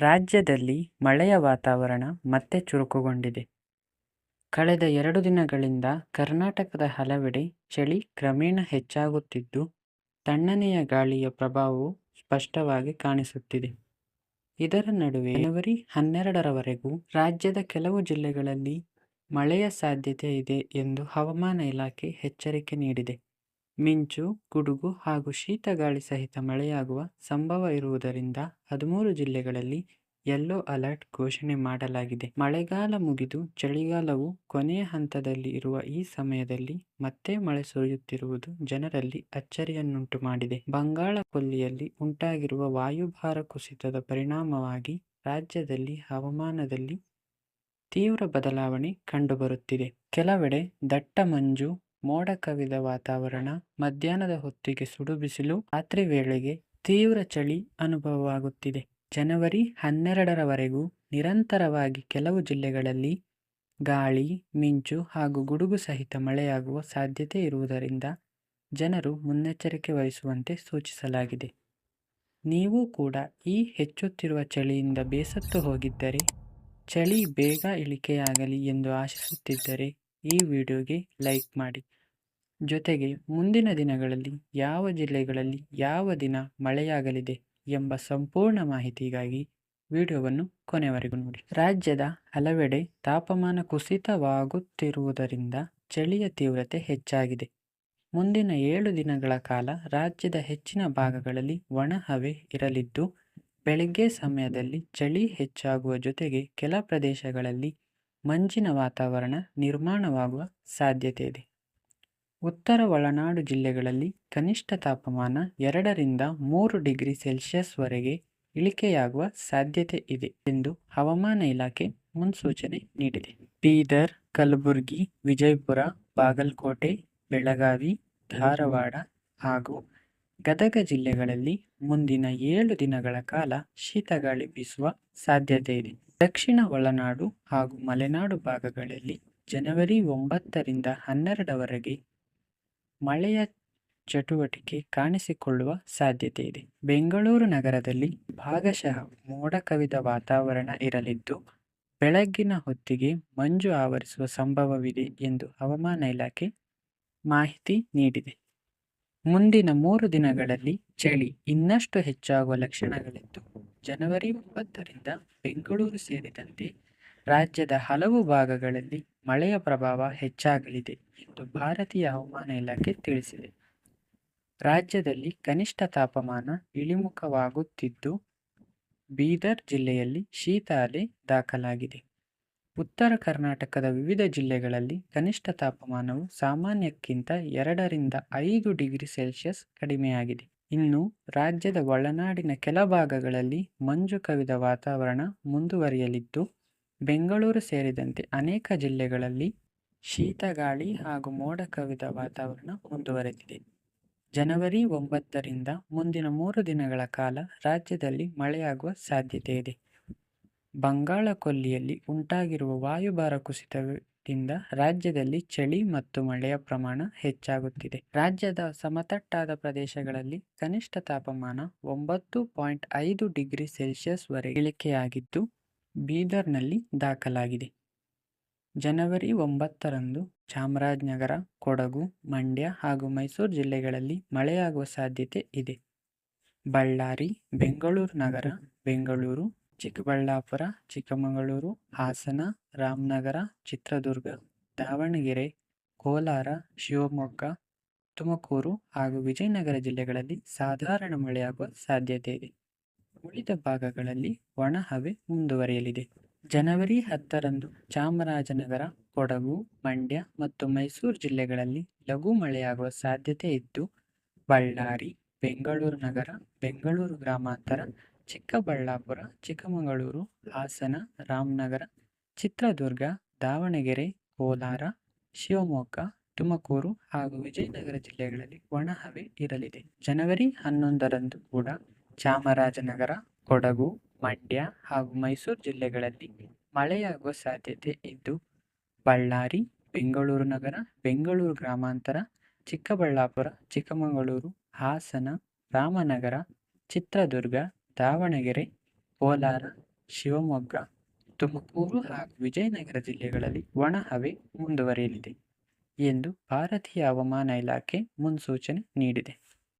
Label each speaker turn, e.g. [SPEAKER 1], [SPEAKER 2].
[SPEAKER 1] ರಾಜ್ಯದಲ್ಲಿ ಮಳೆಯ ವಾತಾವರಣ ಮತ್ತೆ ಚುರುಕುಗೊಂಡಿದೆ. ಕಳೆದ ಎರಡು ದಿನಗಳಿಂದ ಕರ್ನಾಟಕದ ಹಲವೆಡೆ ಚಳಿ ಕ್ರಮೇಣ ಹೆಚ್ಚಾಗುತ್ತಿದ್ದು, ತಣ್ಣನೆಯ ಗಾಳಿಯ ಪ್ರಭಾವವು ಸ್ಪಷ್ಟವಾಗಿ ಕಾಣಿಸುತ್ತಿದೆ. ಇದರ ನಡುವೆ ಜನವರಿ ಹನ್ನೆರಡರವರೆಗೂ ರಾಜ್ಯದ ಕೆಲವು ಜಿಲ್ಲೆಗಳಲ್ಲಿ ಮಳೆಯ ಸಾಧ್ಯತೆ ಇದೆ ಎಂದು ಹವಾಮಾನ ಇಲಾಖೆ ಎಚ್ಚರಿಕೆ ನೀಡಿದೆ. ಮಿಂಚು, ಗುಡುಗು ಹಾಗೂ ಶೀತಗಾಳಿ ಸಹಿತ ಮಳೆಯಾಗುವ ಸಂಭವ ಇರುವುದರಿಂದ ಹದಿಮೂರು ಜಿಲ್ಲೆಗಳಲ್ಲಿ ಯೆಲ್ಲೋ ಅಲರ್ಟ್ ಘೋಷಣೆ ಮಾಡಲಾಗಿದೆ. ಮಳೆಗಾಲ ಮುಗಿದು ಚಳಿಗಾಲವು ಕೊನೆಯ ಹಂತದಲ್ಲಿ ಇರುವ ಈ ಸಮಯದಲ್ಲಿ ಮತ್ತೆ ಮಳೆ ಸುರಿಯುತ್ತಿರುವುದು ಜನರಲ್ಲಿ ಅಚ್ಚರಿಯನ್ನುಂಟು ಮಾಡಿದೆ. ಬಂಗಾಳ ಕೊಲ್ಲಿಯಲ್ಲಿ ಉಂಟಾಗಿರುವ ವಾಯುಭಾರ ಕುಸಿತದ ಪರಿಣಾಮವಾಗಿ ರಾಜ್ಯದಲ್ಲಿ ಹವಾಮಾನದಲ್ಲಿ ತೀವ್ರ ಬದಲಾವಣೆ ಕಂಡುಬರುತ್ತಿದೆ. ಕೆಲವೆಡೆ ದಟ್ಟ ಮಂಜು, ಮೋಡ ಕವಿದ ವಾತಾವರಣ, ಮಧ್ಯಾಹ್ನದ ಹೊತ್ತಿಗೆ ಸುಡು ಬಿಸಿಲು, ರಾತ್ರಿ ವೇಳೆಗೆ ತೀವ್ರ ಚಳಿ ಅನುಭವವಾಗುತ್ತಿದೆ. ಜನವರಿ ಹನ್ನೆರಡರವರೆಗೂ ನಿರಂತರವಾಗಿ ಕೆಲವು ಜಿಲ್ಲೆಗಳಲ್ಲಿ ಗಾಳಿ, ಮಿಂಚು ಹಾಗೂ ಗುಡುಗು ಸಹಿತ ಮಳೆಯಾಗುವ ಸಾಧ್ಯತೆ ಇರುವುದರಿಂದ ಜನರು ಮುನ್ನೆಚ್ಚರಿಕೆ ವಹಿಸುವಂತೆ ಸೂಚಿಸಲಾಗಿದೆ. ನೀವು ಕೂಡ ಈ ಹೆಚ್ಚುತ್ತಿರುವ ಚಳಿಯಿಂದ ಬೇಸತ್ತು ಹೋಗಿದ್ದರೆ, ಚಳಿ ಬೇಗ ಇಳಿಕೆಯಾಗಲಿ ಎಂದು ಆಶಿಸುತ್ತಿದ್ದರೆ ಈ ವಿಡಿಯೋಗೆ ಲೈಕ್ ಮಾಡಿ. ಜೊತೆಗೆ ಮುಂದಿನ ದಿನಗಳಲ್ಲಿ ಯಾವ ಜಿಲ್ಲೆಗಳಲ್ಲಿ ಯಾವ ದಿನ ಮಳೆಯಾಗಲಿದೆ ಎಂಬ ಸಂಪೂರ್ಣ ಮಾಹಿತಿಗಾಗಿ ವಿಡಿಯೋವನ್ನು ಕೊನೆವರೆಗೂ ನೋಡಿ. ರಾಜ್ಯದ ಹಲವೆಡೆ ತಾಪಮಾನ ಕುಸಿತವಾಗುತ್ತಿರುವುದರಿಂದ ಚಳಿಯ ತೀವ್ರತೆ ಹೆಚ್ಚಾಗಿದೆ. ಮುಂದಿನ ಏಳು ದಿನಗಳ ಕಾಲ ರಾಜ್ಯದ ಹೆಚ್ಚಿನ ಭಾಗಗಳಲ್ಲಿ ಒಣ ಹವೆ ಇರಲಿದ್ದು, ಬೆಳಗ್ಗೆ ಸಮಯದಲ್ಲಿ ಚಳಿ ಹೆಚ್ಚಾಗುವ ಜೊತೆಗೆ ಕೆಲ ಪ್ರದೇಶಗಳಲ್ಲಿ ಮಂಜಿನ ವಾತಾವರಣ ನಿರ್ಮಾಣವಾಗುವ ಸಾಧ್ಯತೆ ಇದೆ ಉತ್ತರ ಒಳನಾಡು ಜಿಲ್ಲೆಗಳಲ್ಲಿ ಕನಿಷ್ಠ ತಾಪಮಾನ ಎರಡರಿಂದ ಮೂರು ಡಿಗ್ರಿ ಸೆಲ್ಸಿಯಸ್ ವರೆಗೆ ಇಳಿಕೆಯಾಗುವ ಸಾಧ್ಯತೆ ಇದೆ ಎಂದು ಹವಾಮಾನ ಇಲಾಖೆ ಮುನ್ಸೂಚನೆ ನೀಡಿದೆ. ಬೀದರ್, ಕಲಬುರಗಿ, ವಿಜಯಪುರ, ಬಾಗಲಕೋಟೆ, ಬೆಳಗಾವಿ, ಧಾರವಾಡ ಹಾಗೂ ಗದಗ ಜಿಲ್ಲೆಗಳಲ್ಲಿ ಮುಂದಿನ ಏಳು ದಿನಗಳ ಕಾಲ ಶೀತಗಾಳಿ ಬೀಸುವ ಸಾಧ್ಯತೆಯಿದೆ. ದಕ್ಷಿಣ ಒಳನಾಡು ಹಾಗೂ ಮಲೆನಾಡು ಭಾಗಗಳಲ್ಲಿ ಜನವರಿ ಒಂಬತ್ತರಿಂದ ಹನ್ನೆರಡರವರೆಗೆ ಮಳೆಯ ಚಟುವಟಿಕೆ ಕಾಣಿಸಿಕೊಳ್ಳುವ ಸಾಧ್ಯತೆ ಇದೆ ಬೆಂಗಳೂರು ನಗರದಲ್ಲಿ ಭಾಗಶಃ ಮೋಡ ಕವಿದ ವಾತಾವರಣ ಇರಲಿದ್ದು, ಬೆಳಗ್ಗಿನ ಹೊತ್ತಿಗೆ ಮಂಜು ಆವರಿಸುವ ಸಂಭವವಿದೆ ಎಂದು ಹವಾಮಾನ ಇಲಾಖೆ ಮಾಹಿತಿ ನೀಡಿದೆ. ಮುಂದಿನ ಮೂರು ದಿನಗಳಲ್ಲಿ ಚಳಿ ಇನ್ನಷ್ಟು ಹೆಚ್ಚಾಗುವ ಲಕ್ಷಣಗಳಿದ್ದು, ಜನವರಿ ಒಂಬತ್ತರಿಂದ ಬೆಂಗಳೂರು ಸೇರಿದಂತೆ ರಾಜ್ಯದ ಹಲವು ಭಾಗಗಳಲ್ಲಿ ಮಳೆಯ ಪ್ರಭಾವ ಹೆಚ್ಚಾಗಲಿದೆ ಎಂದು ಭಾರತೀಯ ಹವಾಮಾನ ಇಲಾಖೆ ತಿಳಿಸಿದೆ. ರಾಜ್ಯದಲ್ಲಿ ಕನಿಷ್ಠ ತಾಪಮಾನ ಇಳಿಮುಖವಾಗುತ್ತಿದ್ದು, ಬೀದರ್ ಜಿಲ್ಲೆಯಲ್ಲಿ ಶೀತ ಅಲೆ ದಾಖಲಾಗಿದೆ. ಉತ್ತರ ಕರ್ನಾಟಕದ ವಿವಿಧ ಜಿಲ್ಲೆಗಳಲ್ಲಿ ಕನಿಷ್ಠ ತಾಪಮಾನವು ಸಾಮಾನ್ಯಕ್ಕಿಂತ ಎರಡರಿಂದ ಐದು ಡಿಗ್ರಿ ಸೆಲ್ಸಿಯಸ್ ಕಡಿಮೆಯಾಗಿದೆ. ಇನ್ನು ರಾಜ್ಯದ ಒಳನಾಡಿನ ಕೆಲ ಭಾಗಗಳಲ್ಲಿ ಮಂಜು ಕವಿದ ವಾತಾವರಣ ಮುಂದುವರಿಯಲಿದ್ದು, ಬೆಂಗಳೂರು ಸೇರಿದಂತೆ ಅನೇಕ ಜಿಲ್ಲೆಗಳಲ್ಲಿ ಶೀತಗಾಳಿ ಹಾಗೂ ಮೋಡ ಕವಿದ ವಾತಾವರಣ ಮುಂದುವರೆದಿದೆ. ಜನವರಿ ಒಂಬತ್ತರಿಂದ ಮುಂದಿನ ಮೂರು ದಿನಗಳ ಕಾಲ ರಾಜ್ಯದಲ್ಲಿ ಮಳೆಯಾಗುವ ಸಾಧ್ಯತೆಯಿದೆ. ಬಂಗಾಳ ಕೊಲ್ಲಿಯಲ್ಲಿ ಉಂಟಾಗಿರುವ ವಾಯುಭಾರ ಕುಸಿತದಿಂದ ರಾಜ್ಯದಲ್ಲಿ ಚಳಿ ಮತ್ತು ಮಳೆಯ ಪ್ರಮಾಣ ಹೆಚ್ಚಾಗುತ್ತಿದೆ. ರಾಜ್ಯದ ಸಮತಟ್ಟಾದ ಪ್ರದೇಶಗಳಲ್ಲಿ ಕನಿಷ್ಠ ತಾಪಮಾನ ಒಂಬತ್ತು ಪಾಯಿಂಟ್ ಐದು ಡಿಗ್ರಿ ಸೆಲ್ಸಿಯಸ್ ವರೆಗೆ ಇಳಿಕೆಯಾಗಿದ್ದು, ಬೀದರ್ನಲ್ಲಿ ದಾಖಲಾಗಿದೆ. ಜನವರಿ ಒಂಬತ್ತರಂದು ಚಾಮರಾಜನಗರ, ಕೊಡಗು, ಮಂಡ್ಯ ಹಾಗೂ ಮೈಸೂರು ಜಿಲ್ಲೆಗಳಲ್ಲಿ ಮಳೆಯಾಗುವ ಸಾಧ್ಯತೆ ಇದೆ. ಬಳ್ಳಾರಿ, ಬೆಂಗಳೂರು ನಗರ, ಬೆಂಗಳೂರು, ಚಿಕ್ಕಬಳ್ಳಾಪುರ, ಚಿಕ್ಕಮಗಳೂರು, ಹಾಸನ, ರಾಮನಗರ, ಚಿತ್ರದುರ್ಗ, ದಾವಣಗೆರೆ, ಕೋಲಾರ, ಶಿವಮೊಗ್ಗ, ತುಮಕೂರು ಹಾಗೂ ವಿಜಯನಗರ ಜಿಲ್ಲೆಗಳಲ್ಲಿ ಸಾಧಾರಣ ಮಳೆಯಾಗುವ ಸಾಧ್ಯತೆ ಇದೆ ಉಳಿದ ಭಾಗಗಳಲ್ಲಿ ಒಣ ಹವೆ ಮುಂದುವರಿಯಲಿದೆ. ಜನವರಿ ಹತ್ತರಂದು ಚಾಮರಾಜನಗರ, ಕೊಡಗು, ಮಂಡ್ಯ ಮತ್ತು ಮೈಸೂರು ಜಿಲ್ಲೆಗಳಲ್ಲಿ ಲಘು ಮಳೆಯಾಗುವ ಸಾಧ್ಯತೆ ಇದ್ದು, ಬಳ್ಳಾರಿ, ಬೆಂಗಳೂರು ನಗರ, ಬೆಂಗಳೂರು ಗ್ರಾಮಾಂತರ, ಚಿಕ್ಕಬಳ್ಳಾಪುರ, ಚಿಕ್ಕಮಗಳೂರು, ಹಾಸನ, ರಾಮನಗರ, ಚಿತ್ರದುರ್ಗ, ದಾವಣಗೆರೆ, ಕೋಲಾರ, ಶಿವಮೊಗ್ಗ, ತುಮಕೂರು ಹಾಗೂ ವಿಜಯನಗರ ಜಿಲ್ಲೆಗಳಲ್ಲಿ ಒಣಹವೆ ಇರಲಿದೆ. ಜನವರಿ ಹನ್ನೊಂದರಂದು ಕೂಡ ಚಾಮರಾಜನಗರ, ಕೊಡಗು, ಮಂಡ್ಯ ಹಾಗೂ ಮೈಸೂರು ಜಿಲ್ಲೆಗಳಲ್ಲಿ ಮಳೆಯಾಗುವ ಸಾಧ್ಯತೆ ಇದ್ದು, ಬಳ್ಳಾರಿ, ಬೆಂಗಳೂರು ನಗರ, ಬೆಂಗಳೂರು ಗ್ರಾಮಾಂತರ, ಚಿಕ್ಕಬಳ್ಳಾಪುರ, ಚಿಕ್ಕಮಗಳೂರು, ಹಾಸನ, ರಾಮನಗರ, ಚಿತ್ರದುರ್ಗ, ದಾವಣಗೆರೆ, ಕೋಲಾರ, ಶಿವಮೊಗ್ಗ ತುಮಕೂರು ಹಾಗೂ ವಿಜಯನಗರ ಜಿಲ್ಲೆಗಳಲ್ಲಿ ಒಣಹವೆ ಮುಂದುವರಿಯಲಿದೆ ಎಂದು ಭಾರತೀಯ ಹವಾಮಾನ ಇಲಾಖೆ ಮುನ್ಸೂಚನೆ ನೀಡಿದೆ.